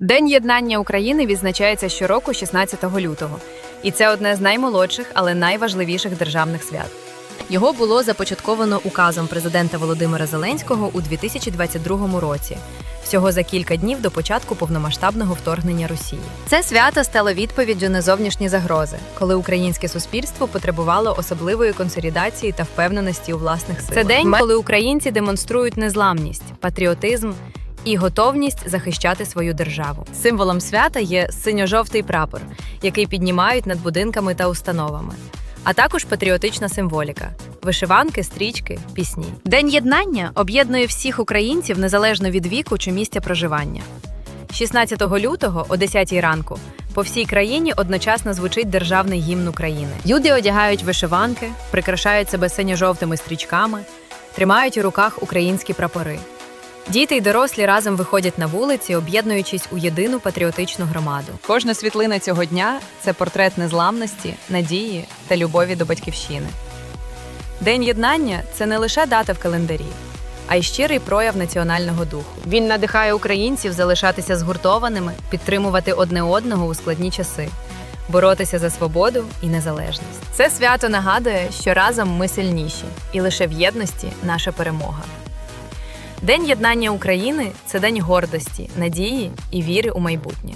День єднання України відзначається щороку 16 лютого, і це одне з наймолодших, але найважливіших державних свят. Його було започатковано указом президента Володимира Зеленського у 2022 році, всього за кілька днів до початку повномасштабного вторгнення Росії. Це свято стало відповіддю на зовнішні загрози, коли українське суспільство потребувало особливої консолідації та впевненості у власних силах. Це день, коли українці демонструють незламність, патріотизм і готовність захищати свою державу. Символом свята є синьо-жовтий прапор, який піднімають над будинками та установами, а також патріотична символіка. Вишиванки, стрічки, пісні. День єднання об'єднує всіх українців незалежно від віку чи місця проживання. 16 лютого о 10 ранку по всій країні одночасно звучить державний гімн України. Люди одягають вишиванки, прикрашають себе синьо-жовтими стрічками, тримають у руках українські прапори. Діти й дорослі разом виходять на вулиці, об'єднуючись у єдину патріотичну громаду. Кожна світлина цього дня це портрет незламності, надії та любові до батьківщини. День єднання це не лише дата в календарі, а й щирий прояв національного духу. Він надихає українців залишатися згуртованими, підтримувати одне одного у складні часи, боротися за свободу і незалежність. Це свято нагадує, що разом ми сильніші, і лише в єдності наша перемога. День єднання України це день гордості, надії і віри у майбутнє.